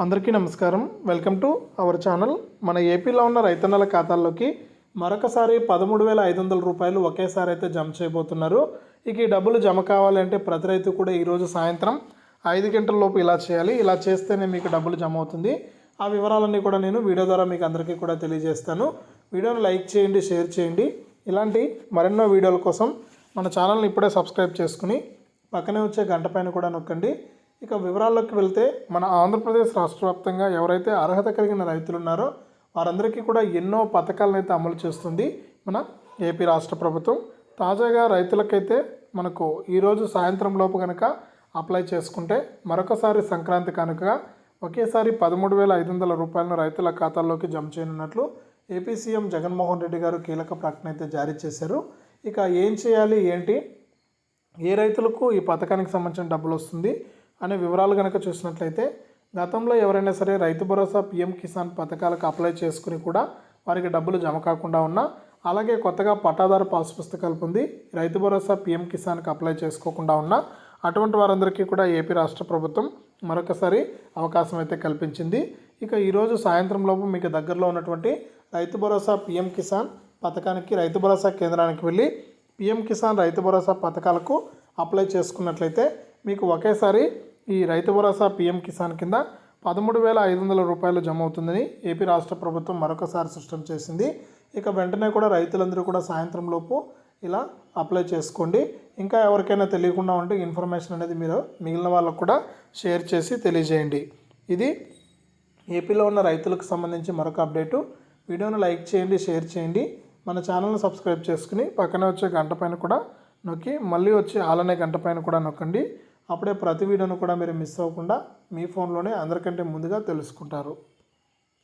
అందరికీ నమస్కారం. Welcome to our channel. మన ఏపీలో ఉన్న రైతన్నల ఖాతాల్లోకి మరొకసారి పదమూడు వేల ఐదు వందల రూపాయలు ఒకేసారి అయితే జమ చేయబోతున్నారు. ఇక ఈ డబ్బులు జమ కావాలంటే ప్రతి రైతు కూడా ఈరోజు సాయంత్రం ఐదు గంటల లోపు ఇలా చేయాలి. ఇలా చేస్తేనే మీకు డబ్బులు జమ అవుతుంది. ఆ వివరాలన్నీ కూడా నేను వీడియో ద్వారా మీకు అందరికీ కూడా తెలియజేస్తాను. వీడియోని లైక్ చేయండి షేర్ చేయండి. ఇలాంటి మరెన్నో వీడియోల కోసం మన ఛానల్ని ఇప్పుడే సబ్స్క్రైబ్ చేసుకుని పక్కనే వచ్చే గంట పైన కూడా నొక్కండి. ఇక వివరాల్లోకి వెళ్తే మన ఆంధ్రప్రదేశ్ రాష్ట్ర వ్యాప్తంగా ఎవరైతే అర్హత కలిగిన రైతులు ఉన్నారో వారందరికీ కూడా ఎన్నో పథకాలను అయితే అమలు చేస్తుంది మన ఏపీ రాష్ట్ర ప్రభుత్వం. తాజాగా రైతులకైతే మనకు ఈరోజు సాయంత్రం లోపు కనుక అప్లై చేసుకుంటే మరొకసారి సంక్రాంతి కనుక ఒకేసారి పదమూడు వేల ఐదు వందల రూపాయలను రైతుల ఖాతాల్లోకి జమ చేయనున్నట్లు ఏపీ సీఎం జగన్మోహన్ రెడ్డి గారు కీలక ప్రకటన అయితే జారీ చేశారు. ఇక ఏం చేయాలి ఏంటి? ఏ రైతులకు ఈ పథకానికి సంబంధించిన డబ్బులు వస్తుంది? అనే వివరాలు కనుక చూసినట్లయితే గతంలో ఎవరైనా సరే రైతు భరోసా పిఎం కిసాన్ పథకాలకు అప్లై చేసుకుని కూడా వారికి డబ్బులు జమ కాకుండా ఉన్నా అలాగే కొత్తగా పట్టాదారు పాస్ పుస్తకాలు పొంది రైతు భరోసా పిఎం కిసాన్కి అప్లై చేసుకోకుండా ఉన్నా అటువంటి వారందరికీ కూడా ఏపీ రాష్ట్ర ప్రభుత్వం మరొకసారి అవకాశం అయితే కల్పించింది. ఇక ఈరోజు సాయంత్రం లోపు మీకు దగ్గరలో ఉన్నటువంటి రైతు భరోసా పిఎం కిసాన్ పథకానికి రైతు భరోసా కేంద్రానికి వెళ్ళి పిఎం కిసాన్ రైతు భరోసా పథకాలకు అప్లై చేసుకున్నట్లయితే మీకు ఒకేసారి ఈ రైతు భరోసా పీఎం కిసాన్ కింద పదమూడు వేల ఐదు వందల రూపాయలు జమ అవుతుందని ఏపీ రాష్ట్ర ప్రభుత్వం మరొకసారి స్పష్టం చేసింది. ఇక వెంటనే కూడా రైతులందరూ కూడా సాయంత్రం లోపు ఇలా అప్లై చేసుకోండి. ఇంకా ఎవరికైనా తెలియకుండా ఉంటే ఇన్ఫర్మేషన్ అనేది మీరు మిగిలిన వాళ్ళకు కూడా షేర్ చేసి తెలియజేయండి. ఇది ఏపీలో ఉన్న రైతులకు సంబంధించి మరొక అప్డేటు. వీడియోను లైక్ చేయండి షేర్ చేయండి. మన ఛానల్ని సబ్స్క్రైబ్ చేసుకుని పక్కనే వచ్చే గంట పైన కూడా నొక్కి మళ్ళీ వచ్చి ఆలనే గంట పైన కూడా నొక్కండి. అప్పుడే ప్రతి వీడియోను కూడా మీరు మిస్ అవ్వకుండా మీ ఫోన్లోనే అందరికంటే ముందుగా తెలుసుకుంటారు.